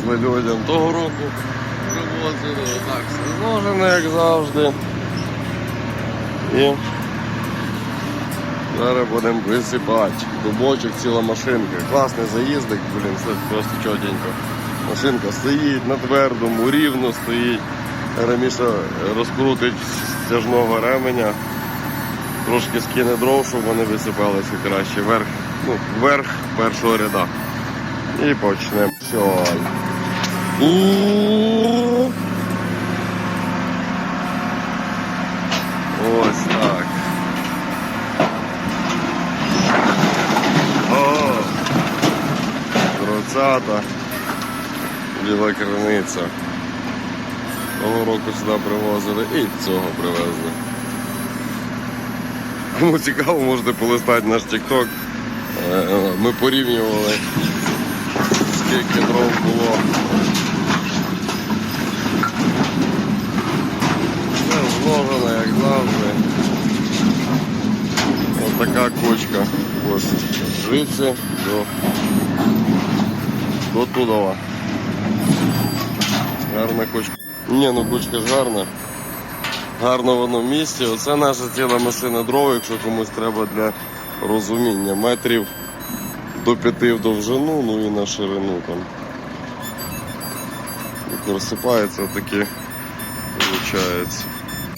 привезли людям того року. Привозили так все зложено, як завжди. І зараз будемо висипати. Дубочок, ціла машинка. Класний заїздик, блін, це просто чотенько. Машинка стоїть на твердому, рівно стоїть. Реміша розкрутить стяжного ременя. Трошки скине дров, щоб вони висипалися краще. Верх, ну, верх першого ряда. І почнемо. Все. У-у-у. Ось так. О! Двадцята. Біла криниця. Того року сюди привозили і цього привезли. Кому цікаво, можете полистати наш TikTok. Е, Ми порівнювали, скільки дров було. Все зложено, як завжди. Ось така кучка. Ось звідси до, до Тудова. Гарна кучка. Ні, ну кучка ж гарна. Гарно воно в місті. Оце наша ціла машина дров, якщо комусь треба для розуміння. Метрів до п'яти в довжину, ну і на ширину там. Розсипається отакі, виходить.